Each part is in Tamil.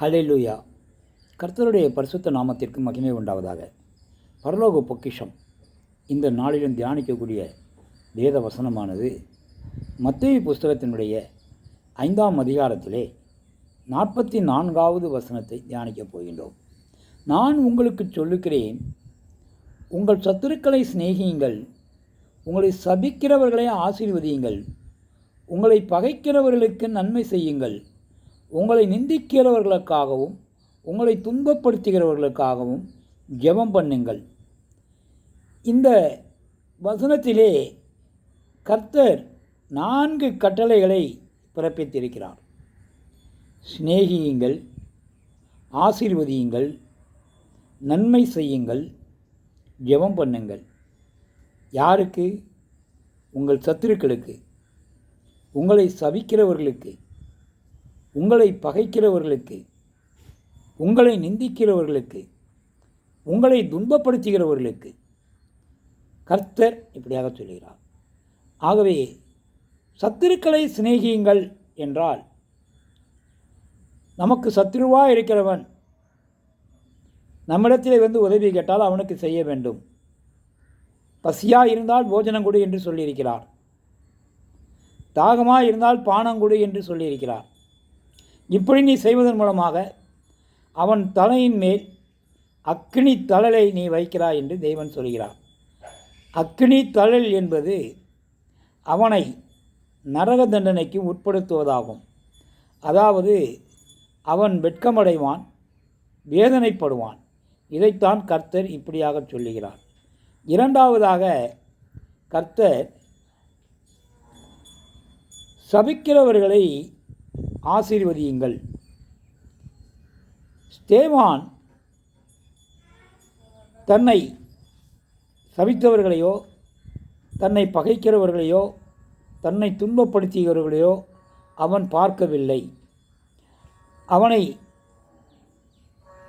ஹalleluya. கர்த்தருடைய பரிசுத்த நாமத்திற்கு மகிமை உண்டாவதாக. பரலோக பொக்கிஷம். இந்த நாளிலும் தியானிக்கக்கூடிய வேத வசனமானது மத்திய புஸ்தகத்தினுடைய ஐந்தாம் அதிகாரத்திலே நாற்பத்தி நான்காவது வசனத்தை தியானிக்கப் போகின்றோம். நான் உங்களுக்கு சொல்லுகிறேன் உங்கள் சத்துருக்களை சிநேகியுங்கள் உங்களை சபிக்கிறவர்களை ஆசீர்வதியுங்கள் உங்களை பகைக்கிறவர்களுக்கு நன்மை செய்யுங்கள் உங்களை நிந்திக்கிறவர்களுக்காகவும் உங்களை துன்பப்படுத்துகிறவர்களுக்காகவும் ஜெபம் பண்ணுங்கள். இந்த வசனத்திலே கர்த்தர் நான்கு கட்டளைகளை பிறப்பித்திருக்கிறார். சிநேகியுங்கள் ஆசீர்வதியுங்கள் நன்மை செய்யுங்கள் ஜெபம் பண்ணுங்கள். யாருக்கு? உங்கள் சத்துருக்களுக்கு உங்களை சபிக்கிறவர்களுக்கு உங்களை பகைக்கிறவர்களுக்கு உங்களை நிந்திக்கிறவர்களுக்கு உங்களை துன்பப்படுத்துகிறவர்களுக்கு கர்த்தர் இப்படியாக சொல்கிறார். ஆகவே சத்துருக்களை சிநேகியுங்கள் என்றால் நமக்கு சத்ருவாக இருக்கிறவன் நம்மிடத்தில் வந்து உதவி கேட்டால் அவனுக்கு செய்ய வேண்டும். பசியாக இருந்தால் போஜனம் கொடு என்று சொல்லியிருக்கிறார். தாகமாக இருந்தால் பானம் கொடு என்று சொல்லியிருக்கிறார். இப்படி நீ செய்வதன் மூலமாக அவன் தலையின் மேல் அக்னி தழலை நீ வைக்கிறாய் என்று தெய்வன் சொல்கிறார். அக்னி தழல் என்பது அவனை நரக தண்டனைக்கு உட்படுத்துவதாகும். அதாவது அவன் வெட்கமடைவான் வேதனைப்படுவான். இதைத்தான் கர்த்தர் இப்படியாக சொல்லுகிறார். இரண்டாவதாக கர்த்தர் சபிக்கிறவர்களை ஆசீர்வதியுங்கள். ஸ்தேவான் தன்னை சபித்தவர்களையோ தன்னை பகைக்கிறவர்களையோ தன்னை துன்பப்படுத்தியவர்களையோ அவன் பார்க்கவில்லை. அவனை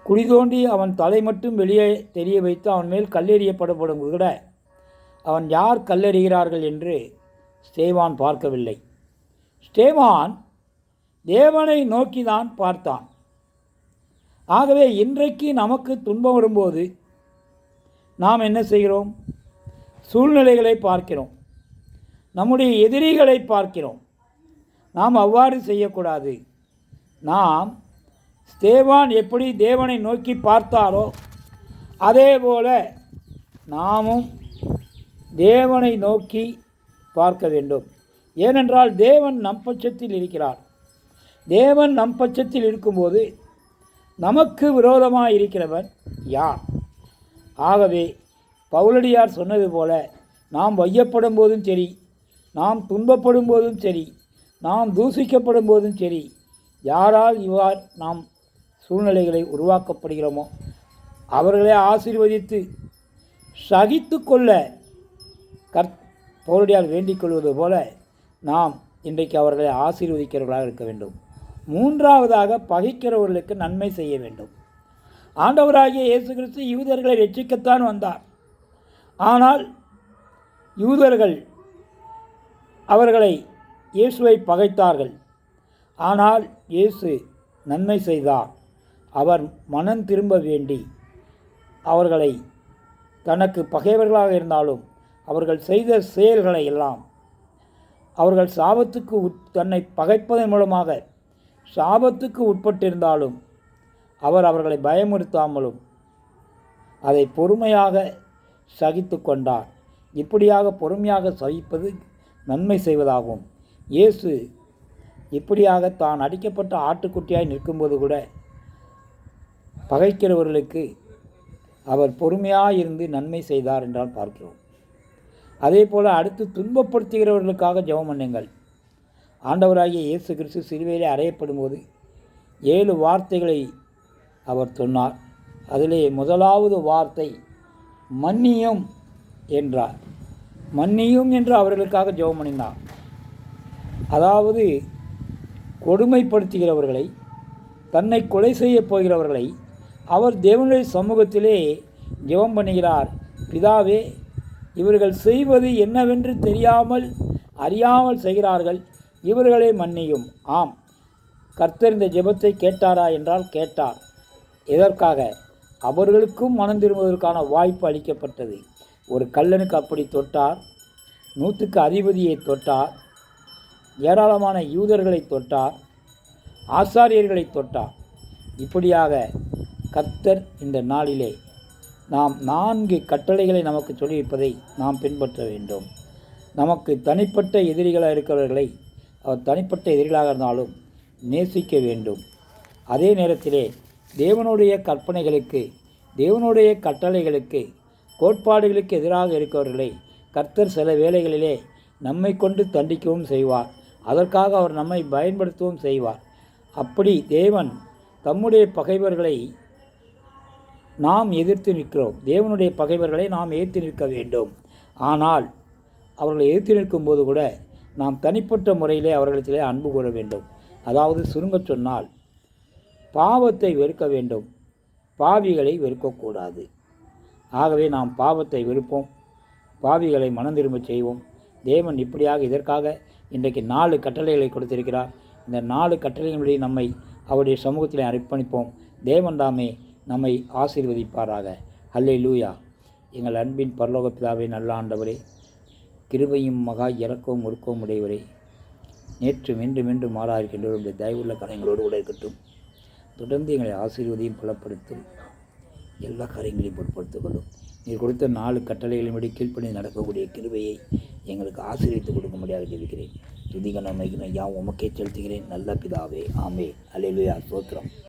குடிதோண்டி அவன் தலை மட்டும் வெளியே தெரிய வைத்து அவன் மேல் கல்லெறியப்படப்படும் கூட அவன் யார் கல்லெறிகிறார்கள் என்று ஸ்டேவான் பார்க்கவில்லை. ஸ்டேவான் தேவனை நோக்கிதான் பார்த்தான். ஆகவே இன்றைக்கு நமக்கு துன்பம் வரும்போது நாம் என்ன செய்கிறோம்? சூழ்நிலைகளை பார்க்கிறோம். நம்முடைய எதிரிகளை பார்க்கிறோம். நாம் அவ்வாறு செய்யக்கூடாது. நாம் ஸ்தேவான் எப்படி தேவனை நோக்கி பார்த்தாரோ அதே போல நாமும் தேவனை நோக்கி பார்க்க வேண்டும். ஏனென்றால் தேவன் நம் பட்சத்தில் இருக்கிறார். தேவன் நம் பட்சத்தில் இருக்கும்போது நமக்கு விரோதமாக இருக்கிறவன் யார்? ஆகவே பவுலடியார் சொன்னது போல நாம் வையப்படும் போதும் சரி நாம் துன்பப்படும் போதும் சரி நாம் தூசிக்கப்படும் போதும் சரி யாரால் இவ்வாறு நாம் சூழ்நிலைகளை உருவாக்கப்படுகிறோமோ அவர்களை ஆசீர்வதித்து சகித்து கொள்ள கற் பவுலடியார் வேண்டிக் கொள்வது போல நாம் இன்றைக்கு அவர்களை ஆசீர்வதிக்கிறவர்களாக இருக்க வேண்டும். மூன்றாவதாக பகைக்கிறவர்களுக்கு நன்மை செய்ய வேண்டும். ஆண்டவராகிய இயேசு கிறிஸ்து யூதர்களை ரட்சிக்கத்தான் வந்தார். ஆனால் யூதர்கள் அவர்களை இயேசுவை பகைத்தார்கள். ஆனால் இயேசு நன்மை செய்தார். அவர் மனம் திரும்ப வேண்டி அவர்களை தனக்கு பகைவர்களாக இருந்தாலும் அவர்கள் செய்த செயல்களை எல்லாம் அவர்கள் சாபத்துக்கு உட் தன்னை பகைப்பதன் மூலமாக சாபத்துக்கு உட்பட்டிருந்தாலும் அவர் அவர்களை பயமுறுத்தாமலும் அதை பொறுமையாக சகித்து கொண்டார். இப்படியாக பொறுமையாக சகிப்பது நன்மை செய்வதாகும். இயேசு இப்படியாக தான் அடிக்கப்பட்ட ஆட்டுக்குட்டியாய் நிற்கும்போது கூட பகைக்கிறவர்களுக்கு அவர் பொறுமையாக இருந்து நன்மை செய்தார் என்றால் பார்க்கிறோம். அதே போல் அடுத்து துன்பப்படுத்துகிறவர்களுக்காக ஜெபம் பண்ணுங்கள். ஆண்டவராகிய இயேசு கிறிஸ்து சிலுவையிலே அறையப்படும் போது ஏழு வார்த்தைகளை அவர் சொன்னார். அதிலே முதலாவது வார்த்தை மன்னியும் என்றார். மன்னியும் என்று அவர்களுக்காக ஜெபம் பண்ணினார். அதாவது கொடுமைப்படுத்துகிறவர்களை தன்னை கொலை செய்யப் போகிறவர்களை அவர் தேவனுடைய சமூகத்திலே ஜெபம் பண்ணுகிறார். பிதாவே இவர்கள் செய்வது என்னவென்று தெரியாமல் அறியாமல் செய்கிறார்கள். இவர்களை மன்னியும். ஆம் கர்த்தர் இந்த ஜெபத்தை கேட்டாரா என்றால் கேட்டார். எதற்காக அவர்களுக்கும் மனம் திரும்புவதற்கான வாய்ப்பு அளிக்கப்பட்டது. ஒரு கல்லனுக்கு அப்படி தொட்டார் நூற்றுக்கு அதிபதியை தொட்டார் ஏராளமான யூதர்களை தொட்டார் ஆசாரியர்களை தொட்டார். இப்படியாக கர்த்தர் இந்த நாளிலே நாம் நான்கு கட்டளைகளை நமக்கு சொல்லியிருப்பதை நாம் பின்பற்ற வேண்டும். நமக்கு தனிப்பட்ட எதிரிகளாக இருக்கிறவர்களை அவர் தனிப்பட்ட எதிரிகளாக இருந்தாலும் நேசிக்க வேண்டும். அதே நேரத்திலே தேவனுடைய கற்பனைகளுக்கு தேவனுடைய கட்டளைகளுக்கு கோட்பாடுகளுக்கு எதிராக இருக்கவர்களை கர்த்தர் சில வேளைகளிலே நம்மை கொண்டு தண்டிக்கவும் செய்வார். அதற்காக அவர் நம்மை பயன்படுத்தவும் செய்வார். அப்படி தேவன் தம்முடைய பகைவர்களை நாம் எதிர்த்து நிற்கிறோம். தேவனுடைய பகைவர்களை நாம் எதிர்த்து நிற்க வேண்டும். ஆனால் அவர்களை எதிர்த்து நிற்கும்போது கூட நாம் தனிப்பட்ட முறையிலே அவர்களிடத்திலே அன்பு கூற வேண்டும். அதாவது சுருங்கச் சொன்னால் பாவத்தை வெறுக்க வேண்டும். பாவிகளை வெறுக்கக்கூடாது ஆகவே நாம் பாவத்தை வெறுப்போம். பாவிகளை மனம் செய்வோம். தேவன் இப்படியாக இதற்காக இன்றைக்கு நாலு கட்டளைகளை கொடுத்திருக்கிறார். இந்த நாலு கட்டளைகளின்படி நம்மை அவருடைய சமூகத்தில் அர்ப்பணிப்போம். தேவன் தாமே நம்மை ஆசீர்வதிப்பாராக. அல்லை லூயா எங்கள் அன்பின் பரலோக பிதாவே நல்ல ஆண்டவரே கிருபையும் மகா இறக்கவும் ஒருக்கவும் உடையவரே. நேற்று மென்று மென்று மாறாயிருக்கின்ற உடைய தயவுள்ள கரங்களோடு கூட இருக்கட்டும். தொடர்ந்து எங்களை ஆசீர்வதியும் பலப்படுத்தும். எல்லா காரியங்களையும் பொருட்படுத்திக் கொள்ளும். நீர் கொடுத்த நாலு கட்டளைகளின்படி கீழ்ப்பணி நடக்கக்கூடிய கிருபையை எங்களுக்கு ஆசீர்வித்து கொடுக்கும்படியாக ஜெபிக்கிறேன். துதிகன மைகின யாம் உமக்கே செலுத்துகிறேன். நல்ல பிதாவே. ஆமே அலையிலுயா சோத்திரம்